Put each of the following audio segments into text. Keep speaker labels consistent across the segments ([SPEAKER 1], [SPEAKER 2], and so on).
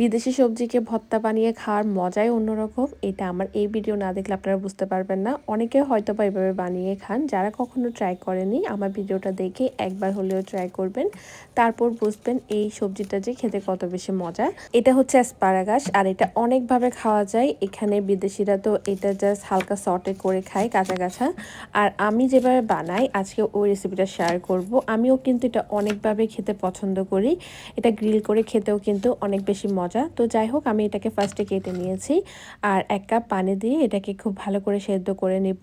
[SPEAKER 1] বিদেশি সবজিকে ভর্তা বানিয়ে খাওয়ার মজাই অন্যরকম। এটা আমার এই ভিডিও না দেখলে আপনারা বুঝতে পারবেন না। অনেকে হয়তো বা এভাবে বানিয়ে খান, যারা কখনো ট্রাই করেনি, আমার ভিডিওটা দেখে একবার হলেও ট্রাই করবেন। তারপর বুঝবেন এই সবজিটা যে খেতে কত বেশি মজা। এটা হচ্ছে অ্যাসপারাগাস আর এটা অনেকভাবে খাওয়া যায়। এখানে বিদেশিরা তো এটা জাস্ট হালকা সটে করে খায়, কাঁচা কাঁচা। আর আমি যেভাবে বানাই, আজকে ওই রেসিপিটা শেয়ার করব। আমিও কিন্তু এটা অনেকভাবে খেতে পছন্দ করি। এটা গ্রিল করে খেতেও কিন্তু অনেক বেশি মজা তো যাই হোক, আমি এটাকে ফার্স্টে কেটে নিয়েছি। আর এক কাপ পানি দিয়ে এটাকে খুব ভালো করে সেদ্ধ করে নেব।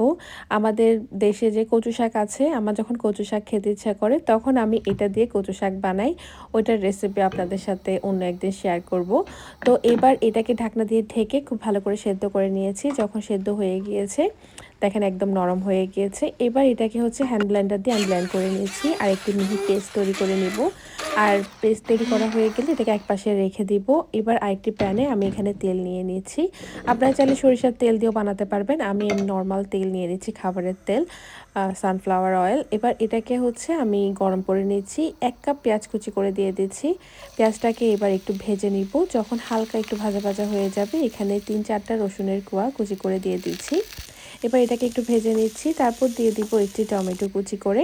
[SPEAKER 1] আমাদের দেশে যে কচু শাক আছে, আমার যখন কচু শাক খেতে ইচ্ছা করে, তখন আমি এটা দিয়ে কচু শাক বানাই। ওইটার রেসিপি আপনাদের সাথে অন্য একদিন শেয়ার করব। তো এবার এটাকে ঢাকনা দিয়ে ঢেকে খুব ভালো করে সেদ্ধ করে নিয়েছি, যখন সেদ্ধ হয়ে গিয়েছে। দেখেন একদম নরম হয়ে গিয়েছে। এবার এটাকে হচ্ছে হ্যান্ড ব্লেন্ডার দিয়ে আমি ব্লেন্ড করে নিয়েছি। আর একটি মিহি পেস্ট তৈরি করে নিব। আর পেস্ট তৈরি করা হয়ে গেলে এটাকে এক পাশে রেখে দিব। এবার আরেকটি প্যানে আমি এখানে তেল নিয়ে নিয়েছি। আপনারা চাইলে সরিষার তেল দিয়েও বানাতে পারবেন। আমি নর্মাল তেল নিয়ে নিচ্ছি খাবারের তেল সানফ্লাওয়ার অয়েল এবার এটাকে হচ্ছে আমি গরম করে নিচ্ছি এক কাপ পেঁয়াজ কুচি করে দিয়ে দিচ্ছি পেঁয়াজটাকে এবার একটু ভেজে নিব। যখন হালকা একটু ভাজা ভাজা হয়ে যাবে, এখানে তিন চারটা রসুনের কোয়া কুচি করে দিয়ে দিচ্ছি এবার এটাকে একটু ভেজে নিচ্ছি। তারপর দিয়ে দিব একটি টমেটো কুচি করে।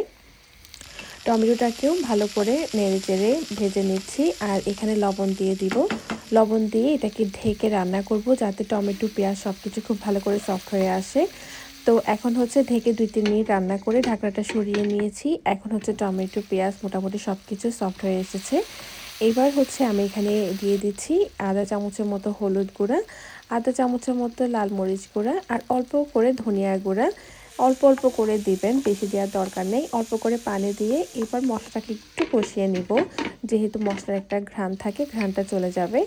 [SPEAKER 1] টমেটোটাকেও ভালো করে নেড়ে চেড়ে ভেজে নিচ্ছি আর এখানে লবণ দিয়ে দিব। লবণ দিয়ে এটাকে ঢেকে রান্না করব যাতে টমেটো, পেঁয়াজ সব কিছু খুব ভালো করে সফট হয়ে আসে। তো এখন হচ্ছে ঢেকে দুই তিন মিনিট রান্না করে ঢাকনাটা সরিয়ে নিয়েছি। এখন হচ্ছে টমেটো, পেঁয়াজ মোটামুটি সব কিছু সফট হয়ে এসেছে। এবার হচ্ছে আমি এখানে দিয়ে দিচ্ছি আধা চামচের মতো হলুদ গুঁড়া, আধা চামচের মতো লাল মরিচ গুঁড়া আর অল্প করে ধনিয়া গুঁড়া। অল্প অল্প করে দিবেন, বেশি দেওয়ার দরকার নেই। অল্প করে পানি দিয়ে এবার মশলাটাকে একটু কষিয়ে নিব। যেহেতু মশলার একটা ঘ্রাণ থাকে, ঘ্রাণটা চলে যাবে।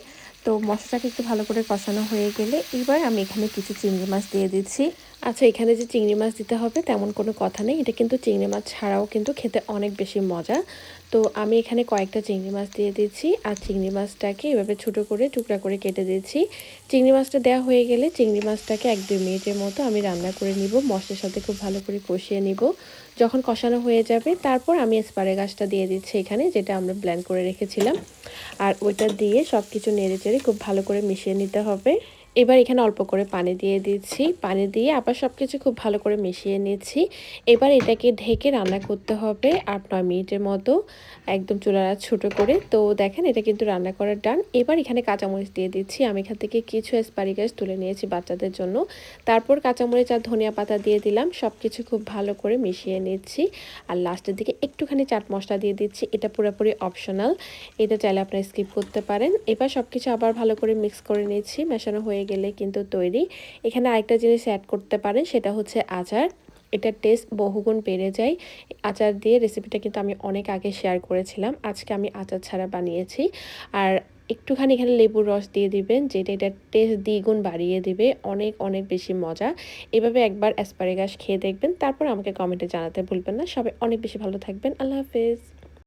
[SPEAKER 1] তো মশলাটাকে একটু ভালো করে কষানো হয়ে গেলে এবার আমি এখানে কিছু চিংড়ি মাছ দিয়ে দিচ্ছি। আচ্ছা এখানে যে চিংড়ি মাছ দিতে হবে তেমন কোনো কথা নেই। এটা কিন্তু চিংড়ি মাছ ছাড়াও কিন্তু খেতে অনেক বেশি মজা। তো আমি এখানে কয়েকটা চিংড়ি মাছ দিয়ে দিচ্ছি আর চিংড়ি মাছটাকে এভাবে ছোটো করে টুকরা করে কেটে দিচ্ছি। চিংড়ি মাছটা দেওয়া হয়ে গেলে চিংড়ি মাছটাকে এক দুই মিনিটের মতো আমি রান্না করে নিব, মশলার সাথে খুব ভালো করে কষিয়ে নিব। যখন কষানো হয়ে যাবে, তারপর আমি স্পারে গাছটা দিয়ে দিচ্ছি এখানে, যেটা আমরা ব্ল্যান্ড করে রেখেছিলাম। আর ওইটা দিয়ে সব কিছু নেড়ে খুব ভালো করে মিশিয়ে নিতে হবে। এবার এখানে অল্প করে পানি দিয়ে দিচ্ছি। পানি দিয়ে আবার সব কিছু খুব ভালো করে মিশিয়ে নিচ্ছি। এবার এটাকে ঢেকে রান্না করতে হবে আট নয় মিনিটের মতো, একদম চুলার ছোট করে। তো দেখেন, এটা কিন্তু রান্না করার ডান। এবার এখানে কাঁচামরিচ দিয়ে দিচ্ছি। আমি এখান থেকে কিছু গাছ তুলে নিয়েছি বাচ্চাদের জন্য। তারপর কাঁচামরিচ আর ধনিয়া পাতা দিয়ে দিলাম। সব কিছু খুব ভালো করে মিশিয়ে নিচ্ছি। আর লাস্টের দিকে একটুখানি চাট মশলা দিয়ে দিচ্ছি। এটা পুরোপুরি অপশনাল এটা চাইলে আপনারা স্কিপ করতে পারেন। এবার সব কিছু আবার ভালো করে মিক্স করে নিচ্ছি। মেশানো হয়ে গেলে কিন্তু তৈরি। এখানে আরেকটা জিনিস অ্যাড করতে পারেন, সেটা হচ্ছে আচার। এটার টেস্ট বহুগুণ বেড়ে যায়। আচার দিয়ে রেসিপিটা কিন্তু আমি অনেক আগে শেয়ার করেছিলাম। আজকে আমি আচার ছাড়া বানিয়েছি। আর একটুখানি এখানে লেবুর রস দিয়ে দিবেন, যেটা এটার টেস্ট দ্বিগুণ বাড়িয়ে দিবে। অনেক অনেক বেশি মজা। এভাবে একবার অ্যাসপারেগাস খেয়ে দেখবেন। তারপর আমাকে কমেন্টে জানাতে ভুলবেন না। সবাই অনেক বেশি ভালো থাকবেন। আল্লাহ হাফেজ।